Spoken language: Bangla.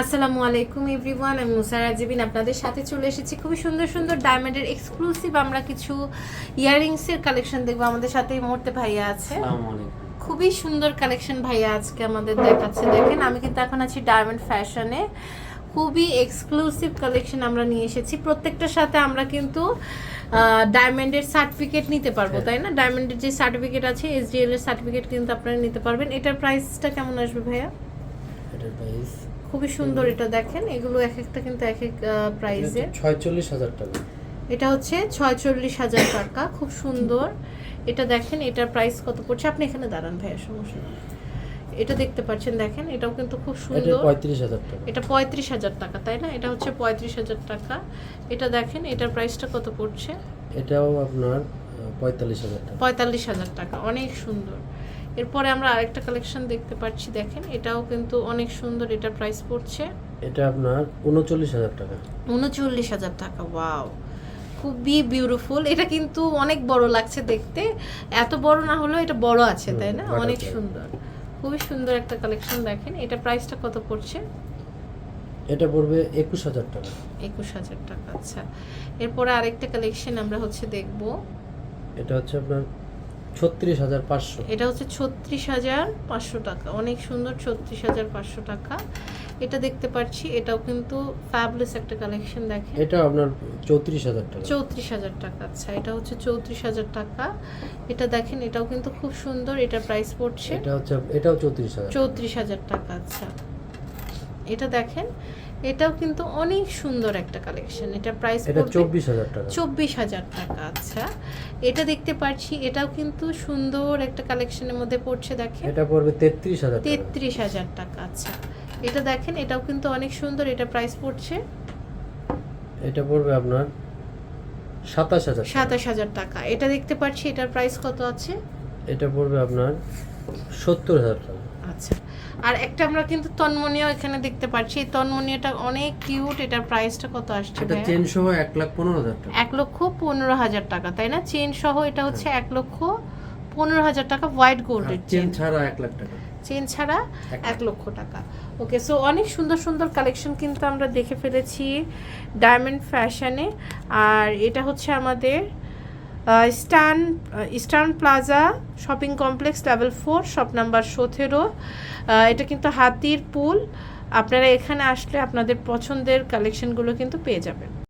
আসসালামু আলাইকুম এভরিওয়ান আমি মুসারা জিবিন আপনাদের সাথে চলে এসেছি খুবই সুন্দর সুন্দর ডায়মন্ডের এক্সক্লুসিভ আমরা কিছু ইয়াররিংসের কালেকশন দেখব আমাদের সাথে এই মুহূর্তে ভাইয়া আছে। খুবই সুন্দর কালেকশন ভাইয়া আজকে আমাদের দেখাচ্ছে। দেখেন আমি কিন্তু এখন আছি ডায়মন্ড ফ্যাশনে খুবই এক্সক্লুসিভ কালেকশন আমরা নিয়ে এসেছি। প্রত্যেকটার সাথে আমরা কিন্তু ডায়মন্ডের সার্টিফিকেট নিতে পারব হ্যাঁ। তাই না? ডায়মন্ডের যে সার্টিফিকেট আছে এসডিএল এর সার্টিফিকেট কিন্তু আপনারা নিতে পারবেন। এটার প্রাইসটা কেমন আসবে ভাইয়া? এটার প্রাইস খুবই সুন্দর এটা দেখেন এগুলো এক একটা কিন্তু এক এক প্রাইসে ছয়চল্লিশ হাজার টাকা। এটা হচ্ছে ছয়চল্লিশ হাজার টাকা খুব সুন্দর। এটা দেখেন এটার প্রাইস কত পড়ছে? আপনি এখানে দাঁড়ান ভাইয়া সমস্যা নেই। এটা দেখতে পাচ্ছেন দেখেন এটাও কিন্তু খুব সুন্দর। এটা পঁয়ত্রিশ হাজার টাকা তাই না? এটা হচ্ছে পঁয়ত্রিশ হাজার টাকা। এটা দেখেন এটার প্রাইসটা কত পড়ছে? এটাও আপনার পঁয়তাল্লিশ হাজার টাকা। পঁয়তাল্লিশ হাজার টাকা অনেক সুন্দর। এরপরে আমরা আরেকটা কালেকশন দেখতে পাচ্ছি দেখেন। এটাও কিন্তু অনেক সুন্দর এটা প্রাইস পড়ছে। এটা আপনার উনচল্লিশ হাজার টাকা। উনচল্লিশ হাজার টাকা ওয়াও খুবই বিউটিফুল এটা কিন্তু অনেক বড় লাগছে দেখতে। এত বড় না হলেও এটা বড় আছে তাই না? অনেক সুন্দর। খুবই সুন্দর একটা কালেকশন দেখেন। এটা প্রাইসটা কত পড়ছে? এটা পড়বে একুশ হাজার টাকা। একুশ হাজার টাকা আচ্ছা। এরপরে আরেকটা কালেকশন আমরা হচ্ছে দেখব। এটা হচ্ছে আপনার ছত্রিশ হাজার পাঁচশো। এটা হচ্ছে ছত্রিশ হাজার পাঁচশো টাকা। অনেক সুন্দর ছত্রিশ হাজার পাঁচশো টাকা। এটা দেখতে পাচ্ছি এটাও কিন্তু ফ্যাবলেস একটা কালেকশন দেখেন। এটা আপনার চৌত্রিশ হাজার টাকা। চৌত্রিশ হাজার টাকা। আচ্ছা এটা হচ্ছে চৌত্রিশ হাজার টাকা। এটা দেখেন এটাও কিন্তু খুব সুন্দর এটা প্রাইস পড়ছে এটা হচ্ছে এটাও চৌত্রিশ হাজার। চৌত্রিশ হাজার টাকা আচ্ছা। এটা দেখেন এটাও কিন্তু অনেক সুন্দর একটা কালেকশন এটা প্রাইস এটা চব্বিশ হাজার টাকা। চব্বিশ হাজার টাকা আচ্ছা। এটা দেখতে পাচ্ছি এটাও কিন্তু সুন্দর একটা কালেকশনের মধ্যে পড়ছে দেখেন। এটা পড়বে তেত্রিশ হাজার টাকা। তেত্রিশ হাজার টাকা আচ্ছা। এটা দেখেন এটাও কিন্তু অনেক সুন্দর এটা প্রাইস পড়ছে। এটা পড়বে আপনার সাতাশ হাজার সাতাশ হাজার টাকা। এটা দেখতে পাচ্ছি এটার প্রাইস কত আছে? এটা পড়বে আপনার সত্তর হাজার টাকা। আচ্ছা আর একটা আমরা কিন্তু তন্মনীয় এখানে দেখতে পাচ্ছি। তন্মনীয়টা অনেক কিউট এটার প্রাইসটা কত আসছে এটা? চেন সহ এক লাখ পনেরো হাজার টাকা। এক লক্ষ পনেরো হাজার টাকা তাই না? চেন সহ এটা হচ্ছে এক লক্ষ পনেরো হাজার টাকা হোয়াইট গোল্ডের চেন ছাড়া এক লাখ টাকা। চেন ছাড়া এক এক লক্ষ টাকা। ওকে সো অনেক সুন্দর সুন্দর কালেকশন কিন্তু আমরা দেখে ফেলেছি ডায়মন্ড ফ্যাশনে আর এটা হচ্ছে আমাদের স্টান eastern plaza shopping complex level four, shop number সতেরো। এটা কিন্তু হাতির পুল। আপনারা এখানে আসলে আপনাদের পছন্দের কালেকশনগুলো কিন্তু পেয়ে যাবেন।